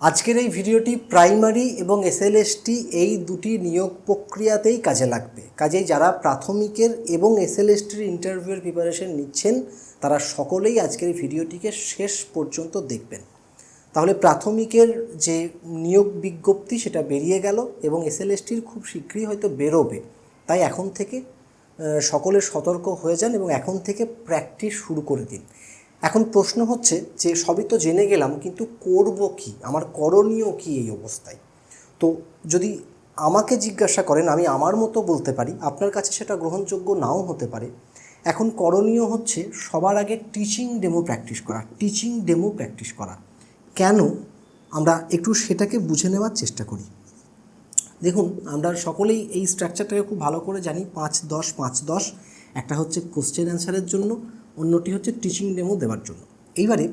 আজকের এই ভিডিওটি প্রাইমারি এবং এসএলএসটি এই দুটি নিয়োগ প্রক্রিয়াতেই কাজে লাগবে। কাজেই যারা প্রাথমিকের এবং এসএলএসটির ইন্টারভিউয়ের প্রিপারেশন নিচ্ছেন, তারা সকলেই আজকের ভিডিওটিকে শেষ পর্যন্ত দেখবেন। তাহলে প্রাথমিকের যে নিয়োগ বিজ্ঞপ্তি, সেটা বেরিয়ে গেল এবং এসএলএসটির খুব শীঘ্রই হয়তো বেরোবে। তাই এখন থেকে সকলে সতর্ক হয়ে যান এবং এখন থেকে প্র্যাকটিস শুরু করে দিন। এখন প্রশ্ন হচ্ছে যে সবই তো জেনে গেলাম, কিন্তু করব কি? আমার করণীয় কি এই অবস্থায়? তো যদি আমাকে জিজ্ঞাসা করেন, আমি আমার মতো বলতে পারি, আপনার কাছে সেটা গ্রহণযোগ্য নাও হতে পারে। এখন করণীয় হচ্ছে সবার আগে টিচিং ডেমো প্র্যাকটিস করা টিচিং ডেমো প্র্যাকটিস করা। কেন? আমরা একটু সেটাকে বুঝে নেওয়ার চেষ্টা করি। দেখুন, আমরা সকলেই এই স্ট্রাকচারটাকে খুব ভালো করে জানি, পাঁচ দশ পাঁচ দশ, একটা হচ্ছে কোশ্চেন অ্যান্সারের জন্য অন্যটি হচ্ছে টিচিং ডেমো দেওয়ার জন্য। এইবারে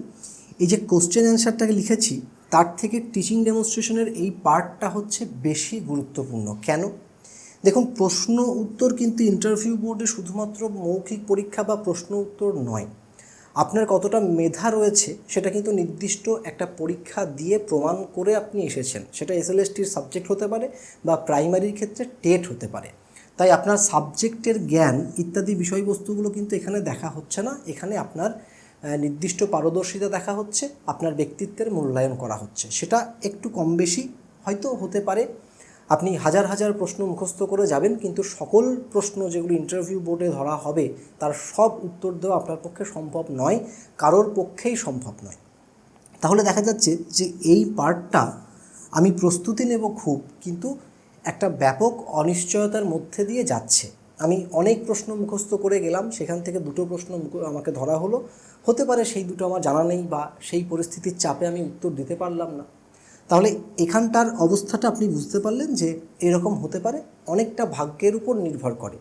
এই যে কোশ্চেন অ্যান্সারটাকে লিখেছি, তার থেকে টিচিং ডেমনস্ট্রেশনের এই পার্টটা হচ্ছে বেশি গুরুত্বপূর্ণ। কেন? দেখুন, প্রশ্ন উত্তর কিন্তু ইন্টারভিউ বোর্ডে শুধুমাত্র মৌখিক পরীক্ষা বা প্রশ্ন উত্তর নয়। আপনার কতটা মেধা রয়েছে, সেটা কিন্তু নির্দিষ্ট একটা পরীক্ষা দিয়ে প্রমাণ করে আপনি এসেছেন। সেটা এসএলএসটির সাবজেক্ট হতে পারে বা প্রাইমারির ক্ষেত্রে টেট হতে পারে। তাই আপনার সাবজেক্টের জ্ঞান ইত্যাদি বিষয়বস্তুগুলো কিন্তু এখানে দেখা হচ্ছে না। এখানে আপনার নির্দিষ্ট পারদর্শিতা দেখা হচ্ছে, আপনার ব্যক্তিত্বের মূল্যায়ন করা হচ্ছে। সেটা একটু কম বেশি হয়তো হতে পারে। আপনি হাজার হাজার প্রশ্ন মুখস্থ করে যাবেন, কিন্তু সকল প্রশ্ন যেগুলো ইন্টারভিউ বোর্ডে ধরা হবে, তার সব উত্তর দেওয়া আপনার পক্ষে সম্ভব নয়, কারোর পক্ষেই সম্ভব নয়। তাহলে দেখা যাচ্ছে যে এই পার্টটা আমি প্রস্তুতি নেব খুব, কিন্তু একটা ব্যাপক অনিশ্চয়তার মধ্যে দিয়ে যাচ্ছে। আমি অনেক প্রশ্ন মুখস্থ করে গেলাম, সেখান থেকে দুটো প্রশ্ন আমাকে ধরা হলো। হতে পারে সেই দুটো আমার জানা নেই বা সেই পরিস্থিতির চাপে আমি উত্তর দিতে পারলাম না। তাহলে এখানটার অবস্থাটা আপনি বুঝতে পারলেন যে এরকম হতে পারে, অনেকটা ভাগ্যের উপর নির্ভর করে।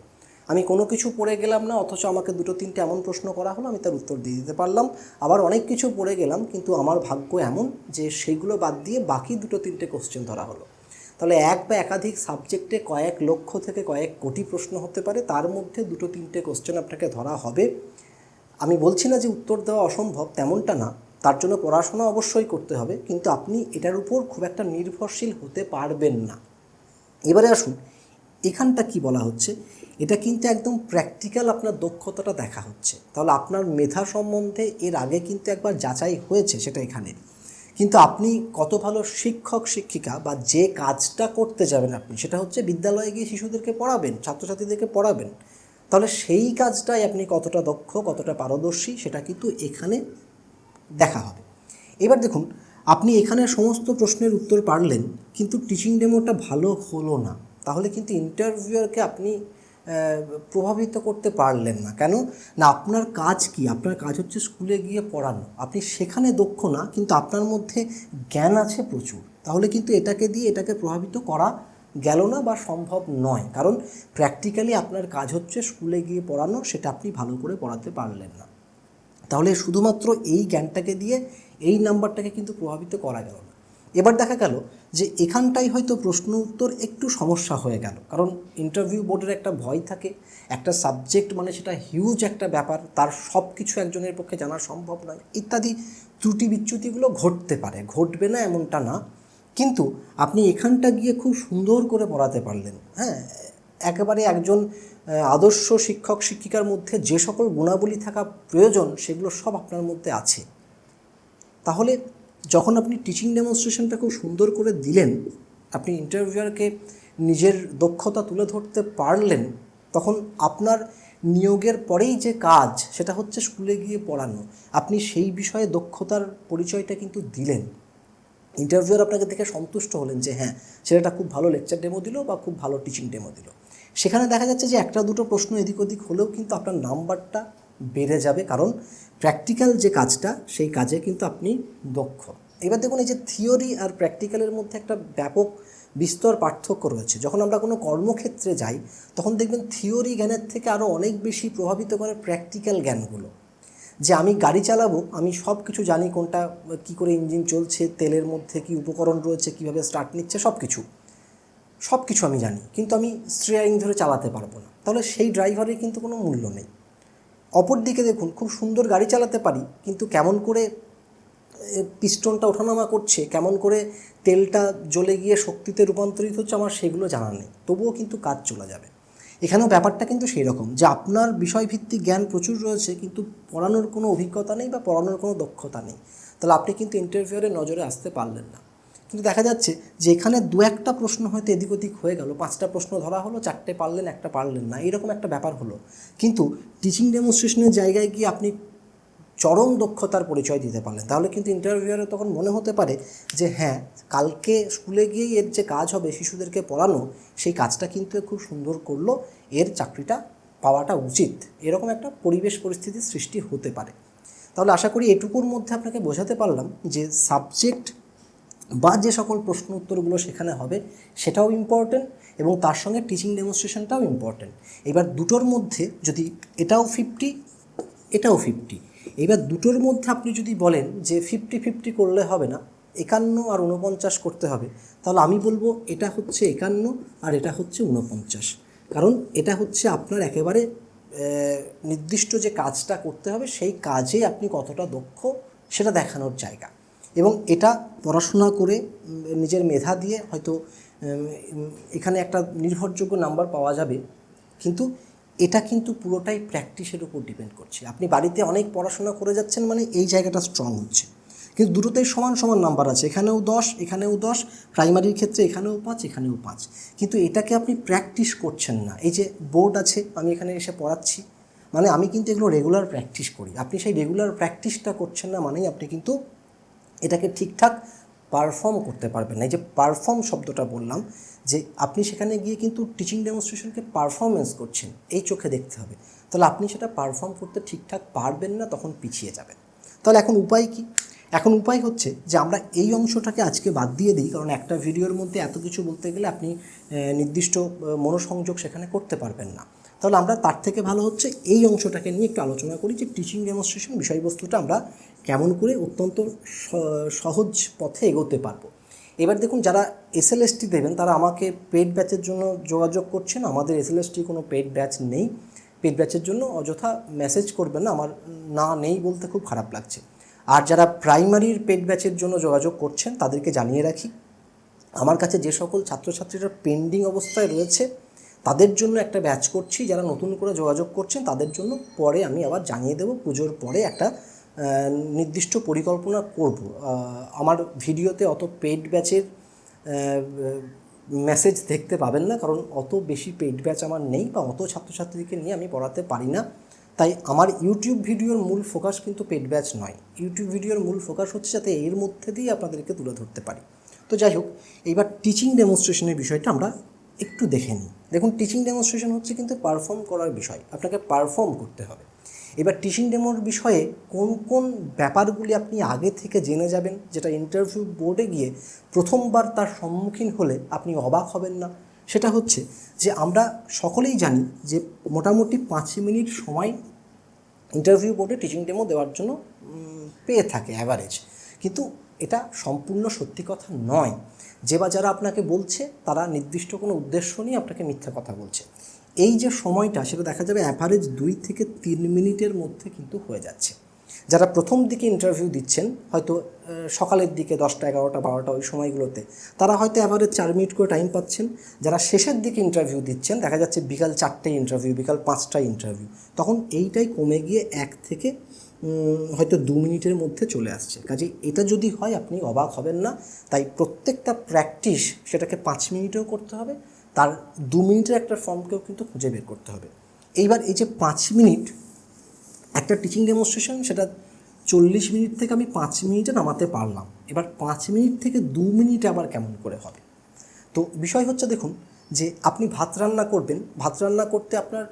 আমি কোনো কিছু পড়ে গেলাম না, অথচ আমাকে দুটো তিনটে এমন প্রশ্ন করা হলো, আমি তার উত্তর দিয়ে দিতে পারলাম। আবার অনেক কিছু পড়ে গেলাম, কিন্তু আমার ভাগ্য এমন যে সেইগুলো বাদ দিয়ে বাকি দুটো তিনটে কোশ্চেন ধরা হলো। তাহলে এক বা একাধিক সাবজেক্টে কয়েক লক্ষ থেকে কয়েক কোটি প্রশ্ন হতে পারে, তার মধ্যে দুটো তিনটে কোশ্চেন আপনাকে ধরা হবে। আমি বলছি না যে উত্তর দেওয়া অসম্ভব, তেমনটা না। তার জন্য পড়াশোনা অবশ্যই করতে হবে, কিন্তু আপনি এটার উপর খুব একটা নির্ভরশীল হতে পারবেন না। এবারে আসুন, এখানটা কি বলা হচ্ছে? এটা কিন্তু একদম প্র্যাকটিক্যাল আপনার দক্ষতাটা দেখা হচ্ছে। তাহলে আপনার মেধা সম্বন্ধে এর আগে কিন্তু একবার যাচাই হয়েছে সেটা এখানে। কিন্তু আপনি কত ভালো শিক্ষক, শিক্ষিকা বা যে কাজটা করতে যাবেন আপনি, সেটা হচ্ছে বিদ্যালয়ে গিয়ে শিশুদেরকে পড়াবেন, ছাত্রছাত্রীদেরকে পড়াবেন, তাহলে সেই কাজটাই আপনি কতটা দক্ষ, কতটা পারদর্শী, সেটা কিন্তু এখানে দেখা হবে। এবার দেখুন, আপনি এখানে সমস্ত প্রশ্নের উত্তর পারলেন, কিন্তু টিচিং ডেমোটা ভালো হলো না, তাহলে কিন্তু ইন্টারভিউয়ারকে আপনি প্রভাবিত করতে পারলেন না। কেন? না, আপনার কাজ কি? আপনার কাজ হচ্ছে স্কুলে গিয়ে পড়ানো। আপনি সেখানে দক্ষ না, কিন্তু আপনার মধ্যে জ্ঞান আছে প্রচুর। তাহলে কিন্তু এটাকে দিয়ে এটাকে প্রভাবিত করা গেল না বা সম্ভব নয়। কারণ প্র্যাকটিক্যালি আপনার কাজ হচ্ছে স্কুলে গিয়ে পড়ানো, সেটা আপনি ভালো করে পড়াতে পারলেন না। তাহলে শুধুমাত্র এই জ্ঞানটাকে দিয়ে এই নাম্বারটাকে কিন্তু প্রভাবিত করা গেল না। এবার দেখা গেল যে এখানটাই হয়তো প্রশ্ন উত্তর একটু সমস্যা হয়ে গেল। কারণ ইন্টারভিউ বোর্ডের একটা ভয় থাকে, একটা সাবজেক্ট মানে সেটা হিউজ একটা ব্যাপার, তার সব কিছু একজনের পক্ষে জানা সম্ভব নয়, ইত্যাদি ত্রুটি বিচ্যুতিগুলো ঘটতে পারে, ঘটবে না এমনটা না। কিন্তু আপনি এখানটা গিয়ে খুব সুন্দর করে পড়াতে পারলেন হ্যাঁ? একেবারে একজন আদর্শ শিক্ষক শিক্ষিকার মধ্যে যে সকল গুণাবলী থাকা প্রয়োজন, সেগুলো সব আপনার মধ্যে আছে। তাহলে যখন আপনি টিচিং ডেমনস্ট্রেশনটা খুব সুন্দর করে দিলেন, আপনি ইন্টারভিউয়ারকে নিজের দক্ষতা তুলে ধরতে পারলেন, তখন আপনার নিয়োগের পরেই যে কাজ, সেটা হচ্ছে স্কুলে গিয়ে পড়ানো। আপনি সেই বিষয়ে দক্ষতার পরিচয়টা কিন্তু দিলেন। ইন্টারভিউয়ার আপনাকে দেখে সন্তুষ্ট হলেন যে হ্যাঁ ছেলেটা খুব ভালো লেকচার ডেমো দিল বা খুব ভালো টিচিং ডেমো দিল। সেখানে দেখা যাচ্ছে যে একটা দুটো প্রশ্ন এদিক ওদিক হলেও কিন্তু আপনার নাম্বারটা বেড়ে যাবে, কারণ প্র্যাকটিক্যাল যে কাজটা, সেই কাজে কিন্তু আপনি দক্ষ। এবার দেখুন, এই যে থিওরি আর প্র্যাকটিক্যালের মধ্যে একটা ব্যাপক বিস্তর পার্থক্য রয়েছে। যখন আমরা কোনো কর্মক্ষেত্রে যাই, তখন দেখবেন থিওরি জ্ঞানের থেকে আরও অনেক বেশি প্রভাবিত করে প্র্যাকটিক্যাল জ্ঞানগুলো। যে আমি গাড়ি চালাবো, আমি সব কিছু জানি কোনটা, কি করে ইঞ্জিন চলছে, তেলের মধ্যে কি উপকরণ রয়েছে, কীভাবে স্টার্ট নিচ্ছে সব কিছু সব কিছু আমি জানি, কিন্তু আমি স্টিয়ারিং ধরে চালাতে পারব না। তাহলে সেই ড্রাইভারের কিন্তু কোনো মূল্য নেই। অপর দিকে দেখুন, খুব সুন্দর গাড়ি চালাতে পারি, কিন্তু কেমন করে পিস্টনটা ওঠানামা করছে, কেমন করে তেলটা জ্বলে গিয়ে শক্তিতে রূপান্তরিত হচ্ছে আমার সেগুলো জানা নেই, তবুও কিন্তু কাজ চলে যাবে। এখানেও ব্যাপারটা কিন্তু সেই রকম যে আপনার বিষয়ভিত্তিক জ্ঞান প্রচুর রয়েছে, কিন্তু পড়ানোর কোনো অভিজ্ঞতা নেই বা পড়ানোর কোনো দক্ষতা নেই। তাহলে আপনি কিন্তু ইন্টারভিউয়ের নজরে আসতে পারলেন না। কিন্তু দেখা যাচ্ছে যে এখানে দু একটা প্রশ্ন হয়তো এদিক ওদিক হয়ে গেল। পাঁচটা প্রশ্ন ধরা হলো, চারটে পারলেন, একটা পারলেন না। এরকম একটা ব্যাপার হলো। কিন্তু টিচিং ডেমনস্ট্রেশনের জায়গায় গিয়ে আপনি চরম দক্ষতার পরিচয় দিতে পারলেন। তাহলে কিন্তু ইন্টারভিউয়ারে তখন মনে হতে পারে যে হ্যাঁ কালকে স্কুলে গিয়েই এর যে কাজ হবে, শিশুদেরকে পড়ানো, সেই কাজটা কিন্তু খুব সুন্দর করল। এর চাকরিটা পাওয়াটা উচিত। এরকম একটা পরিবেশ পরিস্থিতির সৃষ্টি হতে পারে। তাহলে আশা করি এটুকুর মধ্যে আপনাকে বোঝাতে পারলাম যে সাবজেক্ট বা যে সকল প্রশ্ন উত্তরগুলো সেখানে হবে সেটাও ইম্পর্টেন্ট এবং তার সঙ্গে টিচিং ডেমনস্ট্রেশনটাও ইম্পর্টেন্ট এবার দুটোর মধ্যে যদি এটাও ফিফটি এটাও ফিফটি এবার দুটোর মধ্যে আপনি যদি বলেন যে ফিফটি ফিফটি করলে হবে না, একান্ন আর উনপঞ্চাশ করতে হবে, তাহলে আমি বলব এটা হচ্ছে একান্ন আর এটা হচ্ছে উনপঞ্চাশ কারণ এটা হচ্ছে আপনার একেবারে নির্দিষ্ট যে কাজটা করতে হবে, সেই কাজে আপনি কতটা দক্ষ সেটা দেখানোর জায়গা। এবং এটা পড়াশোনা করে নিজের মেধা দিয়ে হয়তো এখানে একটা নির্ভরযোগ্য নাম্বার পাওয়া যাবে। কিন্তু এটা কিন্তু পুরোটাই প্র্যাকটিসের উপর ডিপেন্ড করছে। আপনি বাড়িতে অনেক পড়াশোনা করে যাচ্ছেন মানে এই জায়গাটা স্ট্রং হচ্ছে। কিন্তু দুটোতেই সমান সমান নাম্বার আছে। এখানেও দশ এখানেও দশ প্রাইমারির ক্ষেত্রে এখানেও পাঁচ এখানেও পাঁচ। কিন্তু এটাকে আপনি প্র্যাকটিস করছেন না। এই যে বোর্ড আছে, আমি এখানে এসে পড়াচ্ছি। মানে আমি কিন্তু এগুলো রেগুলার প্র্যাকটিস করি। আপনি সেই রেগুলার প্র্যাকটিসটা করছেন না মানেই আপনি কিন্তু এটাকে ঠিকঠাক পারফর্ম করতে পারবেন না। এই যে পারফর্ম শব্দটা বললাম, যে আপনি সেখানে গিয়ে কিন্তু টিচিং ডেমনস্ট্রেশনকে পারফরমেন্স করছেন, এই চোখে দেখতে হবে। তাহলে আপনি সেটা পারফর্ম করতে ঠিকঠাক পারবেন না, তখন পিছিয়ে যাবেন। তাহলে এখন উপায় কি? এখন উপায় হচ্ছে যে আমরা এই অংশটাকে আজকে বাদ দিয়ে দিই, কারণ একটা ভিডিওর মধ্যে এত কিছু বলতে গেলে আপনি নির্দিষ্ট মনোসংযোগ সেখানে করতে পারবেন না। তাহলে আমরা তার থেকে ভালো হচ্ছে এই অংশটাকে নিয়ে একটু আলোচনা করি যে টিচিং ডেমনস্ট্রেশন বিষয়বস্তুটা আমরা কেমন করে অত্যন্ত সহজ পথে এগোতে পারব। এবার দেখুন যারা এসএলএসটি দেবেন, তারা আমাকে পেড ব্যাচের জন্য যোগাযোগ করছেন। আমাদের এসএলএসটি কোনো পেড ব্যাচ নেই। পেড ব্যাচের জন্য অযথা মেসেজ করবেন না, আমার না নেই বলতে খুব খারাপ লাগছে। আর যারা প্রাইমারির পেড ব্যাচের জন্য যোগাযোগ করছেন, তাদেরকে জানিয়ে রাখি, আমার কাছে যে সকল ছাত্রছাত্রীরা পেন্ডিং অবস্থায় রয়েছে তাদের জন্য একটা ব্যাচ করছি, যারা নতুন করে যোগাযোগ করছেন, তাদের জন্য পরে আমি আবার জানিয়ে দেবো, পুজোর পরে একটা নির্দিষ্ট পরিকল্পনা করব। আমার ভিডিওতে অত পেড ব্যাচের মেসেজ দেখতে পাবেন না, কারণ অত বেশি পেড ব্যাচ আমার নেই, বা অত ছাত্রছাত্রীকে নিয়ে আমি পড়াতে পারি না। তাই আমার ইউটিউব ভিডিওর মূল ফোকাস কিন্তু পেড ব্যাচ নয়। ইউটিউব ভিডিওর মূল ফোকাস হচ্ছে যাতে এর মধ্যে দিয়ে আপনাদেরকে তুলে ধরতে পারি। তো যাই হোক, এইবার টিচিং ডেমনস্ট্রেশনের বিষয়টা আমরা একটু দেখে নিই। দেখুন টিচিং ডেমনস্ট্রেশন হচ্ছে কিন্তু পারফর্ম করার বিষয়। আপনাকে পারফর্ম করতে হবে। এবার টিচিং ডেমোর বিষয়ে কোন কোন ব্যাপারগুলি আপনি আগে থেকে জেনে যাবেন, যেটা ইন্টারভিউ বোর্ডে গিয়ে প্রথমবার তার সম্মুখীন হলে আপনি অবাক হবেন না? সেটা হচ্ছে যে আমরা সকলেই জানি যে মোটামুটি পাঁচ মিনিট সময় ইন্টারভিউ বোর্ডে টিচিং ডেমো দেওয়ার জন্য পেয়ে থাকে অ্যাভারেজ কিন্তু এটা সম্পূর্ণ সত্যি কথা নয়। যে বা যারা আপনাকে বলছে, তারা নির্দিষ্ট কোনো উদ্দেশ্য নিয়ে আপনাকে মিথ্যা কথা বলছে। এই যে সময়টা, সেটা দেখা যাবে অ্যাভারেজ দুই থেকে তিন মিনিটের মধ্যে কিন্তু হয়ে যাচ্ছে। যারা প্রথম দিকে ইন্টারভিউ দিচ্ছেন, হয়তো সকালের দিকে দশটা, এগারোটা, বারোটা, ওই সময়গুলোতে, তারা হয়তো অ্যাভারেজ চার মিনিট করে টাইম পাচ্ছেন। যারা শেষের দিকে ইন্টারভিউ দিচ্ছেন, দেখা যাচ্ছে বিকাল চারটে ইন্টারভিউ বিকাল পাঁচটা ইন্টারভিউ তখন এইটাই কমে গিয়ে এক থেকে হয়তো দু মিনিটের মধ্যে চলে আসছে। কাজে এটা যদি হয়, আপনি অবাক হবেন না। তাই প্রত্যেকটা প্র্যাকটিস সেটাকে পাঁচ মিনিটেও করতে হবে। তার দু মিনিটের একটা ফর্মকেও কিন্তু খুঁজে বের করতে হবে। এইবার এই যে পাঁচ মিনিট, একটা টিচিং ডেমনস্ট্রেশন সেটা চল্লিশ মিনিট থেকে আমি পাঁচ মিনিটে নামাতে পারলাম। এবার পাঁচ মিনিট থেকে দু মিনিট আবার কেমন করে হবে? তো বিষয় হচ্ছে, দেখুন, যে আপনি ভাত রান্না করবেন। ভাত রান্না করতে আপনার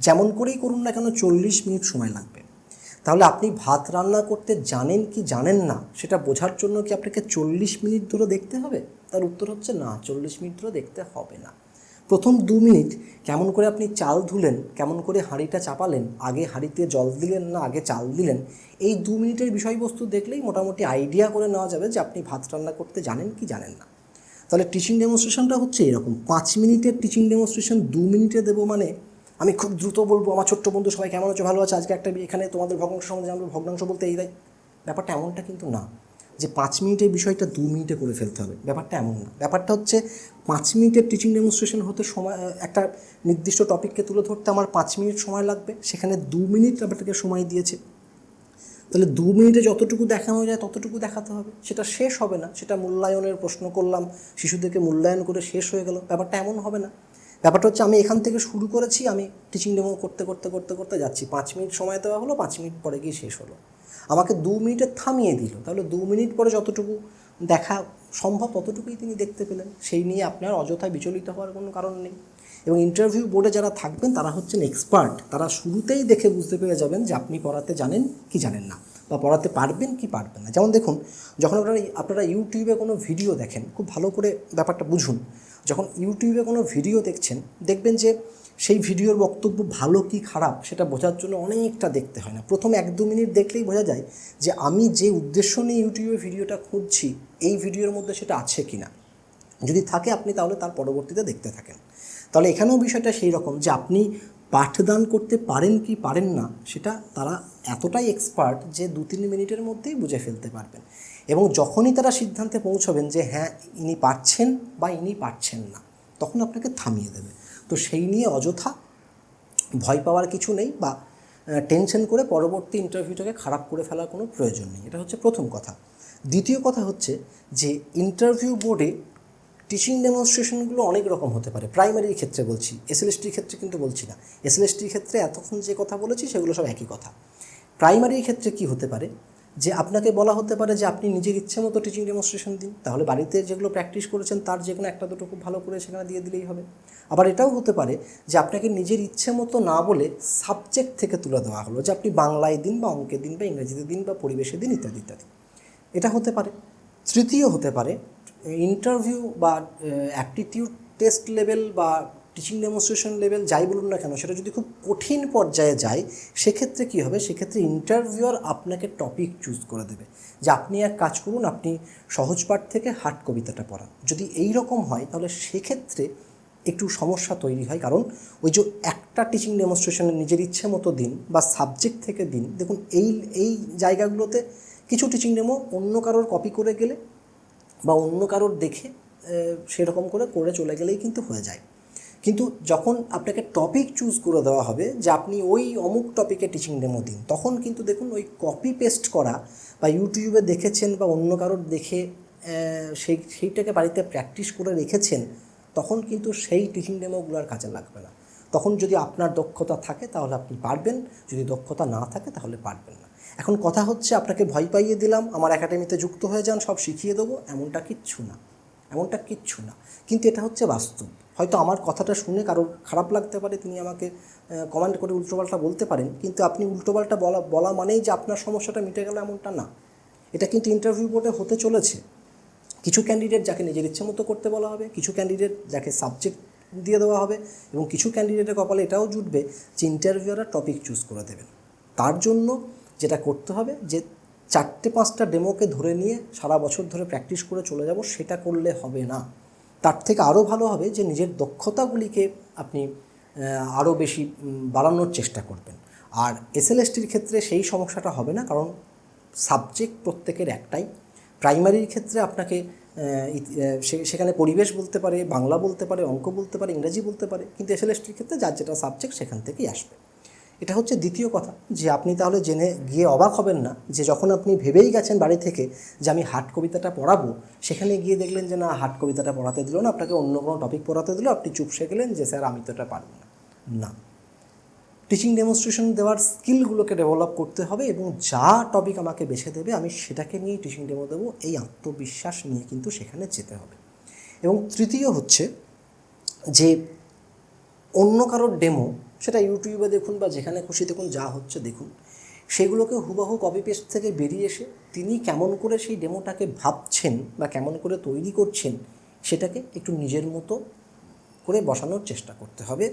যেমন করেই করুন না কেন, চল্লিশ মিনিট সময় লাগবে। তাহলে আপনি ভাত রান্না করতে জানেন কি জানেন না? সেটা বোঝার জন্য কি আপনাকে চল্লিশ মিনিট ধরে দেখতে হবে? তার উত্তর হচ্ছে না, চল্লিশ মিনিট ধরে দেখতে হবে না। প্রথম দু মিনিট কেমন করে আপনি চাল ধুলেন, কেমন করে হাঁড়িটা চাপালেন, আগে হাঁড়িতে জল দিলেন না, আগে চাল দিলেন, এই দু মিনিটের বিষয়বস্তু দেখলেই মোটামুটি আইডিয়া করে নেওয়া যাবে যে আপনি ভাত রান্না করতে জানেন কি জানেন না। তাহলে টিচিং ডেমনস্ট্রেশনটা হচ্ছে এরকম, পাঁচ মিনিটের টিচিং ডেমনস্ট্রেশন দু মিনিটে দেবো মানে আমি খুব দ্রুত বলব, আমার ছোট্ট বন্ধু সবাই কেমন আছে? ভালো আছে? আজকে একটা এখানে তোমাদের ভগ্নাংশ সম্বন্ধে জানব, ভগ্নাংশ বলতে এই ব্যাপারটা এমনটা কিন্তু না যে পাঁচ মিনিটের বিষয়টা দু মিনিটে করে ফেলতে হবে, ব্যাপারটা এমন না। ব্যাপারটা হচ্ছে পাঁচ মিনিটের টিচিং ডেমনস্ট্রেশন হতে সময় একটা নির্দিষ্ট টপিককে তুলে ধরতে আমার পাঁচ মিনিট সময় লাগবে, সেখানে দু মিনিট ব্যাপারটাকে সময় দিয়েছে। তাহলে দু মিনিটে যতটুকু দেখানো যায় ততটুকু দেখাতে হবে, সেটা শেষ হবে না, সেটা মূল্যায়নের প্রশ্ন করলাম, শিশুদেরকে মূল্যায়ন করে শেষ হয়ে গেল, ব্যাপারটা এমন হবে না। ব্যাপারটা হচ্ছে আমি এখান থেকে শুরু করেছি, আমি টিচিং ডেমো করতে করতে করতে করতে যাচ্ছি। পাঁচ মিনিট সময় দেওয়া হলো, পাঁচ মিনিট পরে গিয়ে শেষ হলো। আমাকে দু মিনিটে থামিয়ে দিল। তাহলে দু মিনিট পরে যতটুকু দেখা সম্ভব, ততটুকুই তিনি দেখতে পেলেন। সেই নিয়ে আপনার অযথায় বিচলিত হওয়ার কোনো কারণ নেই। এবং ইন্টারভিউ বোর্ডে যারা থাকবেন, তারা হচ্ছেন এক্সপার্ট তারা শুরুতেই দেখে বুঝতে পেরে যাবেন যে আপনি পড়াতে জানেন কি জানেন না, বা পড়াতে পারবেন কি পারবেন না। যেমন দেখুন, যখন আপনারা আপনারা ইউটিউবে কোনো ভিডিও দেখেন, খুব ভালো করে ব্যাপারটা বুঝুন। যখন ইউটিউবে কোনো ভিডিও দেখছেন, দেখবেন যে সেই ভিডিওর বক্তব্য ভালো কি খারাপ সেটা বোঝার জন্য অনেকটা দেখতে হয় না। প্রথম এক দু মিনিট দেখলেই বোঝা যায় যে আমি যে উদ্দেশ্য নিয়ে ইউটিউবে ভিডিওটা খুঁজছি, এই ভিডিওর মধ্যে সেটা আছে কি না। যদি থাকে আপনি তাহলে তার পরবর্তীতে দেখতে থাকেন। তাহলে এখানেও বিষয়টা সেই রকম যে আপনি পাঠদান করতে পারেন কি পারেন না, সেটা তারা এতটাই এক্সপার্ট যে দু তিন মিনিটের মধ্যেই বুঝে ফেলতে পারবেন। এবং যখনই তারা সিদ্ধান্তে পৌঁছবেন যে হ্যাঁ ইনি পারছেন বা ইনি পারছেন না, তখন আপনাকে থামিয়ে দেবে। তো সেই নিয়ে অযথা ভয় পাওয়ার কিছু নেই বা টেনশন করে পরবর্তী ইন্টারভিউটাকে খারাপ করে ফেলার কোনো প্রয়োজন নেই। এটা হচ্ছে প্রথম কথা। দ্বিতীয় কথা হচ্ছে যে, ইন্টারভিউ বোর্ডে টিচিং ডেমনস্ট্রেশনগুলো অনেক রকম হতে পারে। প্রাইমারির ক্ষেত্রে বলছি, এসএলএসটির ক্ষেত্রে কিন্তু বলছি না। এসএলএসটির ক্ষেত্রে এতক্ষণ যে কথা বলেছি, সেগুলো সব একই কথা। প্রাইমারির ক্ষেত্রে কি হতে পারে? যে আপনাকে বলা হতে পারে যে আপনি নিজের ইচ্ছে মতো টিচিং ডেমনস্ট্রেশন দিন। তাহলে বাড়িতে যেগুলো প্র্যাকটিস করেছেন, তার যে কোনো একটা দুটো খুব ভালো করে সেখানে দিয়ে দিলেই হবে। আবার এটাও হতে পারে যে আপনাকে নিজের ইচ্ছে মতো না বলে সাবজেক্ট থেকে তুলে দেওয়া হলো, যে আপনি বাংলায় দিন বা অঙ্কে দিন বা ইংরেজিতে দিন বা পরিবেশে দিন, ইত্যাদি ইত্যাদি। এটা হতে পারে। তৃতীয় হতে পারে ইন্টারভিউ বা অ্যাপটিটিউড টেস্ট লেভেল বা টিচিং ডেমনস্ট্রেশন লেভেল যাই বলুন না কেন, সেটা যদি খুব কঠিন পর্যায়ে যায়, সেক্ষেত্রে কী হবে? সেক্ষেত্রে ইন্টারভিউয়ার আপনাকে টপিক চুজ করে দেবে। যে আপনি এক কাজ করুন, আপনি সহজ পাঠ থেকে হার্ড কবিতাটা পড়ান। যদি এই রকম হয়, তাহলে সেক্ষেত্রে একটু সমস্যা তৈরি হয়। কারণ ওই যে একটা টিচিং ডেমনস্ট্রেশনে নিজের ইচ্ছে মতো দিন বা সাবজেক্ট থেকে দিন, দেখুন এই এই জায়গাগুলোতে কিছু টিচিং ডেমো অন্য কারোর কপি করে গেলে বা অন্য কারোর দেখে সেরকম করে করে চলে গেলেই কিন্তু হয়ে যায়। কিন্তু যখন আপনাকে টপিক চুজ করে দেওয়া হবে যে আপনি ওই অমুক টপিকে টিচিং ডেমো দিন, তখন কিন্তু দেখুন ওই কপি পেস্ট করা বা ইউটিউবে দেখেছেন বা অন্য কারোর দেখে সেই, সেইটাকে বাড়িতে প্র্যাকটিস করে রেখেছেন, তখন কিন্তু সেই টিচিং ডেমোগুলো আর কাজে লাগবে না। তখন যদি আপনার দক্ষতা থাকে তাহলে আপনি পারবেন, যদি দক্ষতা না থাকে তাহলে পারবেন না। এখন কথা হচ্ছে, আপনাকে ভয় পাইয়ে দিলাম, আমার একাডেমিতে যুক্ত হয়ে যান, সব শিখিয়ে দেবো, এমনটা কিচ্ছু না। এমনটা কিচ্ছু না। কিন্তু এটা হচ্ছে বাস্তব। হয়তো আমার কথাটা শুনে কারোর খারাপ লাগতে পারে, তিনি আমাকে কমেন্ট করে উল্টোপাল্টা বলতে পারেন, কিন্তু আপনি উল্টোপাল্টা বলা বলা মানেই যে আপনার সমস্যাটা মিটে গেল এমনটা না। এটা কিন্তু ইন্টারভিউ বোর্ডে হতে চলেছে। কিছু ক্যান্ডিডেট যাকে নিজের ইচ্ছে মতো করতে বলা হবে, কিছু ক্যান্ডিডেট যাকে সাবজেক্ট দিয়ে দেওয়া হবে, এবং কিছু ক্যান্ডিডেটের কপালে এটাও জুটবে যে ইন্টারভিউরা টপিক চুজ করে দেবেন। তার জন্য যেটা করতে হবে যে চারটে পাঁচটা ডেমোকে ধরে নিয়ে সারা বছর ধরে প্র্যাকটিস করে চলে যাব, সেটা করলে হবে না। তার থেকে আরও ভালো হবে যে নিজের দক্ষতাগুলিকে আপনি আরও বেশি বাড়ানোর চেষ্টা করবেন। আর এসএলএসটির ক্ষেত্রে সেই সমস্যাটা হবে না, কারণ সাবজেক্ট প্রত্যেকের একটাই। প্রাইমারির ক্ষেত্রে আপনাকে সেখানে পরিবেশ বলতে পারে, বাংলা বলতে পারে, অঙ্ক বলতে পারে, ইংরাজি বলতে পারে, কিন্তু এসএলএসটির ক্ষেত্রে যার যেটা সাবজেক্ট সেখান থেকেই আসবে। এটা হচ্ছে দ্বিতীয় কথা, যে আপনি তাহলে জেনে গিয়ে অবাক হবেন না যে যখন আপনি ভেবেই গেছেন বাড়ি থেকে যে আমি হাট কবিতাটা পড়াবো, সেখানে গিয়ে দেখলেন যে না, হাট কবিতাটা পড়াতে দিল না, আপনাকে অন্য কোনো টপিক পড়াতে দিল, আপনি চুপসে গেলেন যে স্যার আমি তো এটা পারব না। না। টিচিং ডেমনস্ট্রেশন দেওয়ার স্কিলগুলোকে ডেভেলপ করতে হবে এবং যা টপিক আমাকে বেছে দেবে, আমি সেটাকে নিয়েই টিচিং ডেমো দেবো, এই আত্মবিশ্বাস নিয়ে কিন্তু সেখানে যেতে হবে। এবং তৃতীয় হচ্ছে যে অন্য কারোর ডেমো সেটা ইউটিউবে দেখুন বা যেখানে খুশি দেখুন, যা হচ্ছে দেখুন। সেগুলোকে হুবাহু কপি পেস্ট থেকে বেরিয়ে এসে তিনি কেমন করে সেই ডেমোটাকে ভাবছেন বা কেমন করে তৈরি করছেন, সেটাকে একটু নিজের মতো করে বসানোর চেষ্টা করতে হবে।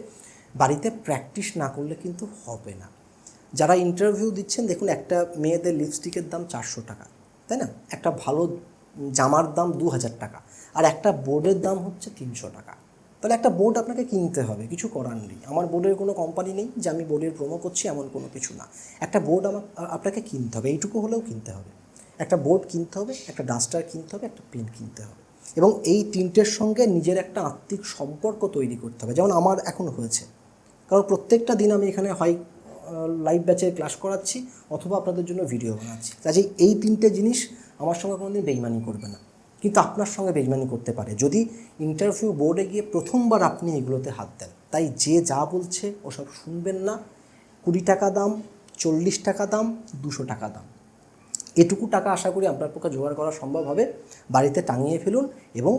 বাড়িতে প্র্যাকটিস না করলে কিন্তু হবে না। যারা ইন্টারভিউ দিচ্ছেন, দেখুন একটা মেয়েদের লিপস্টিকের দাম চারশো টাকা, তাই না? একটা ভালো জামার দাম দু হাজার টাকা, আর একটা বোর্ডের দাম হচ্ছে তিনশো টাকা। তাহলে একটা বোর্ড আপনাকে কিনতে হবে, কিছু করার নেই। আমার বোর্ডের কোনো কোম্পানি নেই যে আমি বোর্ডের প্রোমো করছি, এমন কোনো কিছু না। একটা বোর্ড আমার আপনাকে কিনতে হবে, এইটুকু হলেও কিনতে হবে। একটা বোর্ড কিনতে হবে, একটা ডাস্টার কিনতে হবে, একটা পেন কিনতে হবে। এবং এই তিনটের সঙ্গে নিজের একটা আত্মিক সম্পর্ক তৈরি করতে হবে। যেমন আমার এখন হয়েছে। কারণ প্রত্যেকটা দিন আমি এখানে হয় লাইভ ব্যাচে ক্লাস করাচ্ছি, অথবা আপনাদের জন্য ভিডিও বানাচ্ছি। কাজেই এই তিনটে জিনিস আমার সঙ্গে কোনোদিন বেইমানি করবে না। কিন্তু আপনার সঙ্গে বেইমানি করতে পারে। যদি ইন্টারভিউ বোর্ডে গিয়ে প্রথমবার আপনি এগুলোতে হাত দেন, তাই যে যা বলছে ওসব শুনবেন না। কুড়ি টাকা দাম, চল্লিশ টাকা দাম, দুশো টাকা দাম। এটুকু টাকা আশা করি আপনার পক্ষে জোগাড় করা সম্ভব হবে। বাড়িতে টাঙিয়ে ফেলুন এবং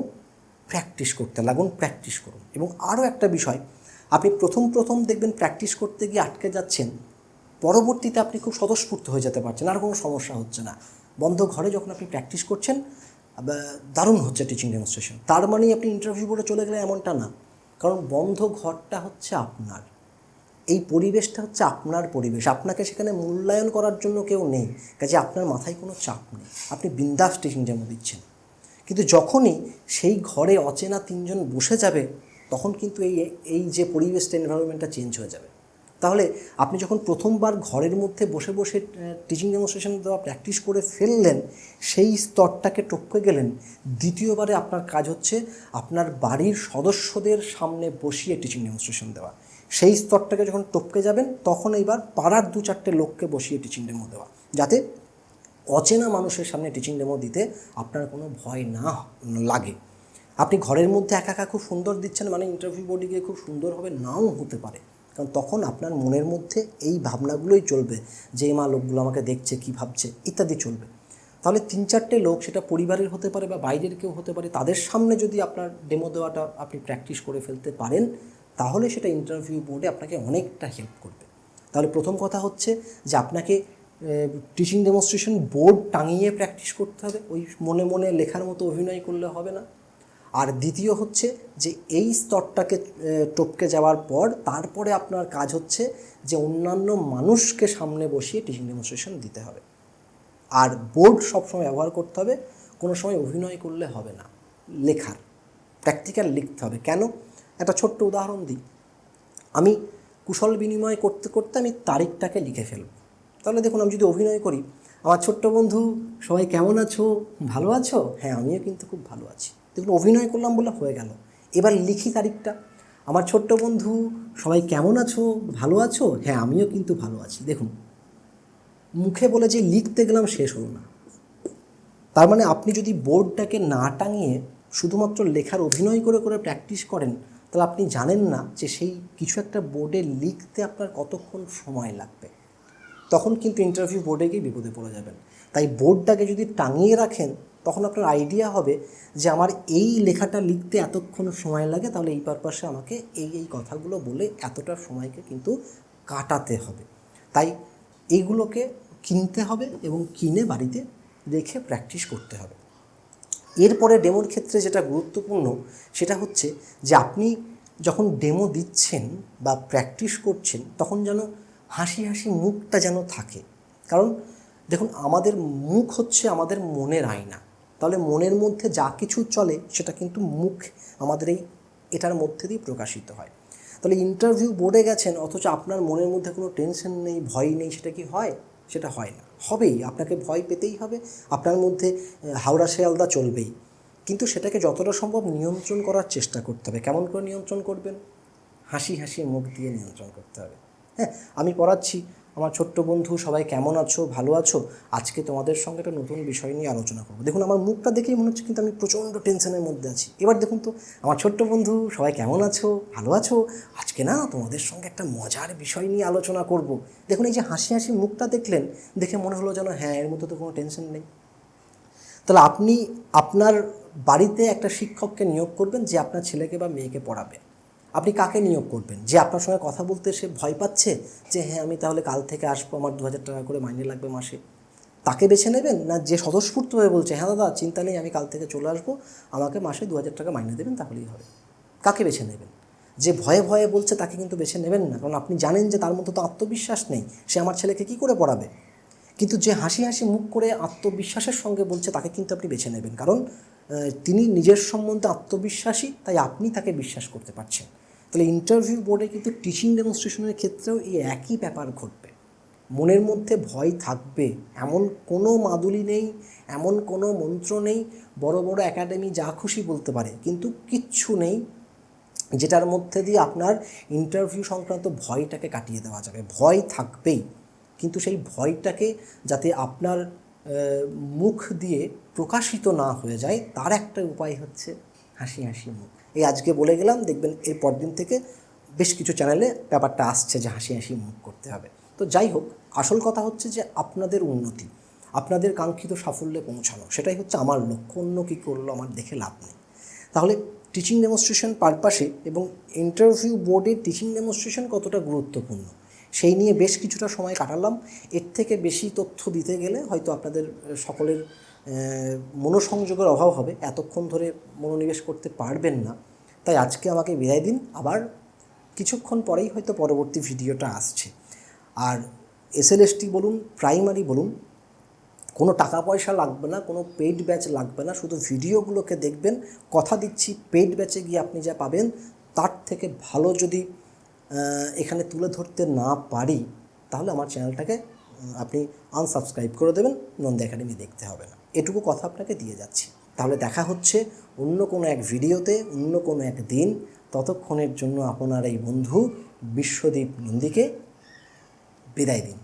প্র্যাকটিস করতে লাগুন প্র্যাকটিস করুন। এবং আরও একটা বিষয়, আপনি প্রথম প্রথম দেখবেন প্র্যাকটিস করতে গিয়ে আটকে যাচ্ছেন, পরবর্তীতে আপনি খুব স্বতঃস্ফূর্ত হয়ে যেতে পারছেন, আর কোনো সমস্যা হচ্ছে না। বন্ধ ঘরে যখন আপনি প্র্যাকটিস করছেন দারুণ হচ্ছে টিচিং ডেমনস্ট্রেশন তার মানেই আপনি ইন্টারভিউ বোর্ডে চলে গেলে এমনটা না। কারণ বন্ধ ঘরটা হচ্ছে আপনার। এই পরিবেশটা হচ্ছে আপনার পরিবেশ। আপনাকে সেখানে মূল্যায়ন করার জন্য কেউ নেই। কাজে আপনার মাথায় কোনো চাপ নেই। আপনি বিন্দাস টিচিং ডেমো দিচ্ছেন। কিন্তু যখনই সেই ঘরে অচেনা তিনজন বসে যাবে, তখন কিন্তু এই এই যে পরিবেশটা এনভায়রনমেন্টটা চেঞ্জ হয়ে যাবে। তাহলে আপনি যখন প্রথমবার ঘরের মধ্যে বসে বসে টিচিং ডেমনস্ট্রেশন দেওয়া প্র্যাকটিস করে ফেললেন, সেই স্তরটাকে টপকে গেলেন, দ্বিতীয়বারে আপনার কাজ হচ্ছে আপনার বাড়ির সদস্যদের সামনে বসিয়ে টিচিং ডেমনস্ট্রেশন দেওয়া। সেই স্তরটাকে যখন টপকে যাবেন, তখন এইবার পাড়ার দু চারটে লোককে বসিয়ে টিচিং ডেমো দেওয়া। যাতে অচেনা মানুষের সামনে টিচিং ডেমো দিতে আপনার কোনো ভয় না লাগে। আপনি ঘরের মধ্যে একা একা খুব সুন্দর দিচ্ছেন মানে ইন্টারভিউ বোর্ডে গিয়ে খুব সুন্দরভাবে নাও হতে পারে। কারণ তখন আপনার মনের মধ্যে এই ভাবনাগুলোই চলবে যে মা লোকগুলো আমাকে দেখছে, কী ভাবছে? ইত্যাদি চলবে। তাহলে তিন চারটে লোক সেটা পরিবারের হতে পারে বা বাইরের কেউ হতে পারে, তাদের সামনে যদি আপনার ডেমো দেওয়াটা আপনি প্র্যাকটিস করে ফেলতে পারেন, তাহলে সেটা ইন্টারভিউ বোর্ডে আপনাকে অনেকটা হেল্প করবে। তাহলে প্রথম কথা হচ্ছে যে, আপনাকে টিচিং ডেমনস্ট্রেশন বোর্ড টাঙিয়ে প্র্যাকটিস করতে হবে। ওই মনে মনে লেখার মতো অভিনয় করলে হবে না। আর দ্বিতীয় হচ্ছে যে এই স্তরটাকে টপকে যাওয়ার পর তারপরে আপনার কাজ হচ্ছে যে অন্যান্য মানুষকে সামনে বসিয়ে টিচিং ডেমনস্ট্রেশন দিতে হবে। আর বোর্ড সবসময় ব্যবহার করতে হবে, কোনো সময় অভিনয় করলে হবে না, লেখার প্র্যাকটিক্যাল লিখতে হবে। কেন? একটা ছোট্ট উদাহরণ দিই। আমি কুশল বিনিময় করতে করতে আমি তারিখটাকে লিখে ফেলব। তাহলে দেখুন, আমি যদি অভিনয় করি, আমার ছোট্ট বন্ধু, সবাই কেমন আছো? ভালো আছো? হ্যাঁ আমিও কিন্তু খুব ভালো আছি। দেখুন, অভিনয় করলাম বলে হয়ে গেল। এবার লিখি তারিখটা। আমার ছোট্ট বন্ধু, সবাই কেমন আছো? ভালো আছো? হ্যাঁ আমিও কিন্তু ভালো আছি। দেখুন, মুখে বলে যে লিখতে গেলাম শেষ হলো না। তার মানে আপনি যদি বোর্ডটাকে না টাঙিয়ে শুধুমাত্র লেখার অভিনয় করে করে প্র্যাকটিস করেন, তাহলে আপনি জানেন না যে সেই কিছু একটা বোর্ডে লিখতে আপনার কতক্ষণ সময় লাগবে। তখন কিন্তু ইন্টারভিউ বোর্ডে গিয়ে বিপদে পড়ে যাবেন। তাই বোর্ডটাকে যদি টাঙিয়ে রাখেন তখন আপনার আইডিয়া হবে যে আমার এই লেখাটা লিখতে এতক্ষণ সময় লাগে, তাহলে এই পারপাসে আমাকে এই এই কথাগুলো বলে এতটা সময়কে কিন্তু কাটাতে হবে। তাই এইগুলোকে কিনতে হবে এবং কিনে বাড়িতে রেখে প্র্যাকটিস করতে হবে। এরপরে ডেমোর ক্ষেত্রে যেটা গুরুত্বপূর্ণ, সেটা হচ্ছে যে আপনি যখন ডেমো দিচ্ছেন বা প্র্যাকটিস করছেন, তখন যেন হাসি হাসি মুখটা যেন থাকে। কারণ দেখুন, আমাদের মুখ হচ্ছে আমাদের মনের আয়না। তাহলে মনের মধ্যে যা কিছু চলে সেটা কিন্তু মুখ আমাদের এই এটার মধ্যে দিয়ে প্রকাশিত হয়। তাহলে ইন্টারভিউ বোর্ডে গেছেন, অথচ আপনার মনের মধ্যে কোনো টেনশন নেই, ভয় নেই, সেটা কি হয়? সেটা হয় না। হবেই, আপনাকে ভয় পেতেই হবে, আপনার মধ্যে হাওড়া শিয়ালদা চলবেই। কিন্তু সেটাকে যতটা সম্ভব নিয়ন্ত্রণ করার চেষ্টা করতে হবে। কেমন করে নিয়ন্ত্রণ করবেন? হাসি হাসি মুখ দিয়ে নিয়ন্ত্রণ করতে হবে। হ্যাঁ আমি পড়াচ্ছি আমার ছোট্ট বন্ধু, সবাই কেমন আছো? ভালো আছো? আজকে তোমাদের সঙ্গে একটা নতুন বিষয় নিয়ে আলোচনা করব। দেখুন, আমার মুখটা দেখেই মনে হচ্ছে কিন্তু আমি প্রচণ্ড টেনশনের মধ্যে আছি। এবার দেখুন তো, আমার ছোট্ট বন্ধু, সবাই কেমন আছো? ভালো আছো? আজকে না তোমাদের সঙ্গে একটা মজার বিষয় নিয়ে আলোচনা করব। দেখুন, এই যে হাসি হাসি মুখটা দেখলেন, দেখে মনে হলো যেন হ্যাঁ এর মধ্যে তো কোনো টেনশন নেই। তাহলে আপনি, আপনার বাড়িতে একটা শিক্ষককে নিয়োগ করবেন যে আপনার ছেলেকে বা মেয়েকে পড়াবে। আপনি কাকে নিয়োগ করবেন? যে আপনার সঙ্গে কথা বলতে সে ভয় পাচ্ছে যে হ্যাঁ আমি তাহলে কাল থেকে আসব, আমার দু হাজার টাকা করে মাইনে লাগবে মাসে। তাকে বেছে নেবেন না যে স্বতঃস্ফূর্তভাবে বলছে হ্যাঁ দাদা, চিন্তা নেই, আমি কাল থেকে চলে আসব, আমাকে মাসে দু হাজার টাকা মাইনে দেবেন, তাহলেই হবে। কাকে বেছে নেবেন? যে ভয়ে ভয়ে বলছে তাকে কিন্তু বেছে নেবেন না, কারণ আপনি জানেন যে তার মধ্যে তো আত্মবিশ্বাস নেই, সে আমার ছেলেকে কী করে পড়াবে? কিন্তু যে হাসি হাসি মুখ করে আত্মবিশ্বাসের সঙ্গে বলছে তাকে কিন্তু আপনি বেছে নেবেন, কারণ তিনি নিজের সম্বন্ধে আত্মবিশ্বাসী, তাই আপনি তাকে বিশ্বাস করতে পারছেন। তাহলে ইন্টারভিউ বোর্ডে কিন্তু টিচিং ডেমনস্ট্রেশনের ক্ষেত্রেও এই একই ব্যাপার ঘটবে। মনের মধ্যে ভয় থাকবে, এমন কোনো মাদুলি নেই, এমন কোনো মন্ত্র নেই, বড় বড় একাডেমি যা খুশি বলতে পারে, কিন্তু কিচ্ছু নেই যেটার মধ্যে দিয়ে আপনার ইন্টারভিউ সংক্রান্ত ভয়টাকে কাটিয়ে দেওয়া যাবে। ভয় থাকবেই, কিন্তু সেই ভয়টাকে যাতে আপনার মুখ দিয়ে প্রকাশিত না হয়ে যায়, তার একটা উপায় হচ্ছে হাসি হাসি মুখ। এই আজকে বলে গেলাম, দেখবেন এর পরদিন থেকে বেশ কিছু চ্যানেলে ব্যাপারটা আসছে যে হাসি হাসি মুখ করতে হবে। তো যাই হোক, আসল কথা হচ্ছে যে আপনাদের উন্নতি, আপনাদের কাঙ্ক্ষিত সাফল্যে পৌঁছানো, সেটাই হচ্ছে আমার লক্ষ্য, অন্য কী করল আমার দেখে লাভ নেই। তাহলে টিচিং ডেমনস্ট্রেশন পারপাসে এবং ইন্টারভিউ বোর্ডে টিচিং ডেমনস্ট্রেশন কতটা গুরুত্বপূর্ণ, সেই নিয়ে বেশ কিছুটা সময় কাটালাম। এর থেকে বেশি তথ্য দিতে গেলে হয়তো আপনাদের সকলের মনোসংযোগের অভাব হবে, এতক্ষণ ধরে মনোনিবেশ করতে পারবেন না। তাই আজকে আমাকে বিদায় দিন। আবার কিছুক্ষণ পরেই হয়তো পরবর্তী ভিডিওটা আসছে। আর এসএলএসটি বলুন প্রাইমারি বলুন, কোনো টাকা পয়সা লাগবে না, কোনো পেইড ব্যাচ লাগবে না, শুধু ভিডিওগুলোকে দেখবেন। কথা দিচ্ছি পেইড ব্যাচে গিয়ে আপনি যা পাবেন, তার থেকে ভালো যদি এখানে তুলে ধরতে না পারি, তাহলে আমার চ্যানেলটাকে আপনি আনসাবস্ক্রাইব করে দেবেন, নন্দী একাডেমি দেখতে হবে না। এটুকু কথা আপনাকে দিয়ে যাচ্ছি। তাহলে দেখা হচ্ছে অন্য কোনো এক ভিডিওতে, অন্য কোনো এক দিন। ততক্ষণের জন্য আপনার এই বন্ধু বিশ্বদীপ নন্দীকে বিদায় দিন।